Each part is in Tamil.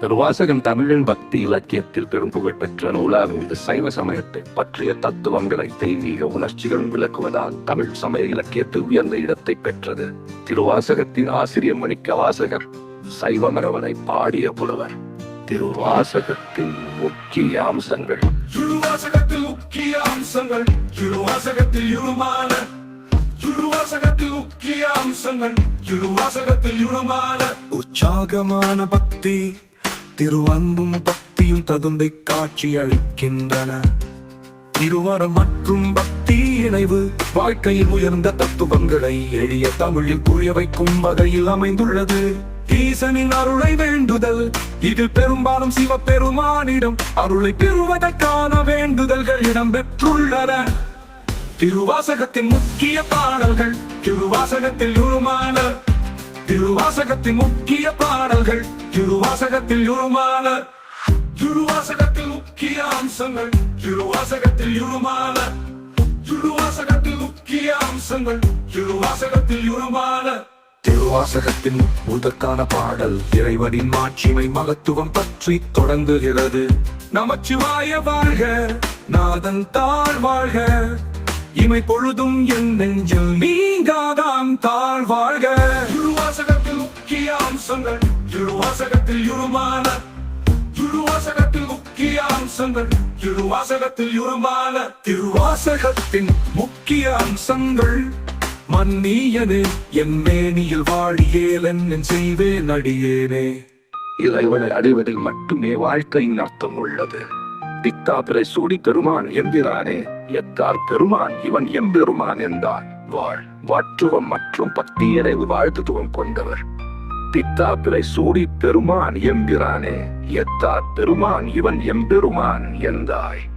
திருவாசகம் தமிழின் பக்தி இலக்கியத்தில் பெரும் புகழ் பெற்ற நூலாக இந்த சைவ சமயத்தை பற்றிய தத்துவங்களை தெய்வீக உணர்ச்சிகள் விளக்குவதால் தமிழ் சமய இலக்கியத்தில் உயர்ந்த இடத்தை பெற்றது. திருவாசகத்தின் ஆசிரியர் மணிக்க வாசகர் சைவ மரவனை பாடிய புலவர். திருவாசகத்தின் முக்கிய அம்சங்கள். திருவாசகத்தில் முக்கிய அம்சங்கள். திருவாசகத்தில் அம்சங்கள் திருவாசகத்தில் இருமான உற்சாகமான பக்தி திருவன்பும் பக்தியும் தகுந்தை காட்சி அளிக்கின்றன. திருவரம் மற்றும் பக்தி இணைவு வாழ்க்கையில் உயர்ந்த தத்துவங்களை எளிய தமிழில் புரிய வைக்கும் வகையில் அமைந்துள்ளது. ஈசனின் அருளை வேண்டுதல் இது பெரும்பாலும் சிவபெருமானிடம் அருளை பெறுவதற்கான வேண்டுதல்கள் இடம்பெற்றுள்ளன. திருவாசகத்தின் முக்கிய பாடல்கள் திருவாசகத்தில் உருமான திருவாசகத்தின் முக்கிய பாடல்கள் திருவாசகத்தில் உருமான திருவாசகத்தில் முக்கிய அம்சங்கள் திருவாசகத்தில் உருமான திருவாசகத்தில் முக்கிய அம்சங்கள் திருவாசகத்தில் உருமான திருவாசகத்தின் முதற்கான பாடல் இறைவனின் மாட்சிமை மகத்துவம் பற்றி தொடங்குகிறது. நமச்சிவாய வாழ்க நாதன் தாழ் வாழ்க. இமை பொழுதும் என் நெஞ்சில் நீங்காதான் தாழ் வாழ்க திருவாசகத்தில் முக்கிய அம்சங்கள் திருவாசகத்தில் இருமான திருவாசகத்தில் முக்கிய அம்சங்கள் திருவாசகத்தில் இருமான திருவாசகத்தின் முக்கிய அம்சங்கள் மன்னியனே என் மேனியில் வாழியேலன் என் செய்வேன் அடியேனே. இறைவனை அறிவதில் மட்டுமே வாழ்க்கையின் அர்த்தம் உள்ளது. பித்தாபிரை சூடி பெருமான் என்கிறானே. எத்தார் பெருமான் இவன் எம்பெருமான் என்றான் வாழ் வாற்றுவம் மற்றும் பக்தி வாழ்த்துத்துவம் வாழ்த்துவம் கொண்டவர். பித்தாபிரை சூடி பெருமான் எம்பிரானே எத்தார் பெருமான் இவன் எம்பெருமான் என்றாய்.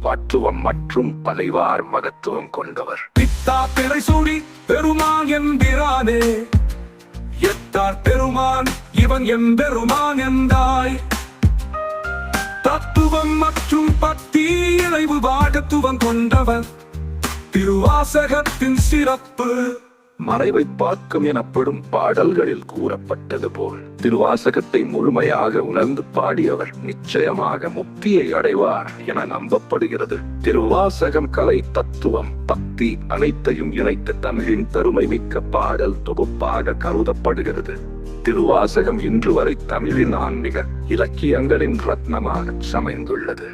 பற்றுவம் மற்றும் பலைவார் மகத்துவம் கொண்டவர். பித்தா பிறை சூடி பெருமான் என்கிறானே. எத்தார் பெருமான் இவன் எம்பெருமான் என்றாய். தத்துவம் மற்றும் பக்தி இணைவு பாகத்துவம் கொண்டவர். திருவாசகத்தின் சிறப்பு. மறைவை பார்க்கும் எனப்படும் பாடல்களில் கூறப்பட்டது போல் திருவாசகத்தை முழுமையாக உணர்ந்து பாடியவர் நிச்சயமாக முக்தியை அடைவார் என நம்பப்படுகிறது. திருவாசகம் கலை தத்துவம் பக்தி அனைத்தையும் இணைத்த தமிழின் தருமை மிக்க பாடல் தொகுப்பாக கருதப்படுகிறது. திருவாசகம் இன்று வரை தமிழின் ஆன்மீக இலக்கியங்களின் ரத்னமாக சமைந்துள்ளது.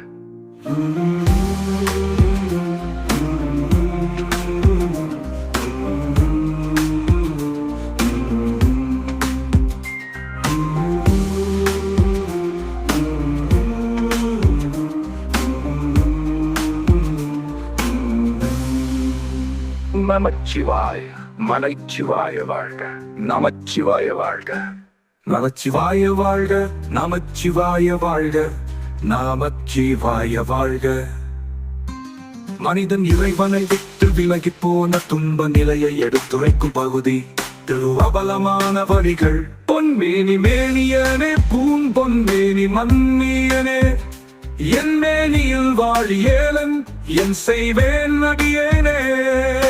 நமச்சிவாய மலைச்சிவாய வாழ்க நமச்சிவாய வாழ்க. நமச்சிவாய வாழ்க நமச்சிவாய வாழ்க நமச்சிவாய வாழ்க. மனிதன் இறைவனை விட்டு விலகி போன துன்ப நிலையை எடுத்துரைக்கும் பகுதி திருவபலமான வரிகள் பொன்மேனி மேனியனே பூன் பொன்மேனி மன்னியனே. என் மேனியில் வாழ் ஏலன் என் செய்வேன் அடியேனே.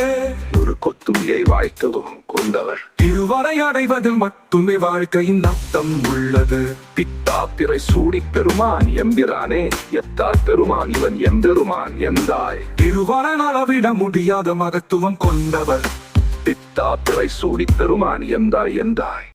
கொத்துமையை வாழ்த்தவும் கொண்டவர். திருவரை அடைவதில் மட்டுமே வாழ்க்கையின் அர்த்தம் உள்ளது. பித்தா பிறை சூடி பெருமான் எம்பிரானே எத்தார் பெருமான் இவன் எம்பெருமான் எந்தாய். திருவரன் அளவிட முடியாத மகத்துவம் கொண்டவர். பித்தா பிறை சூடி பெருமான் எந்தாய் எந்தாய்.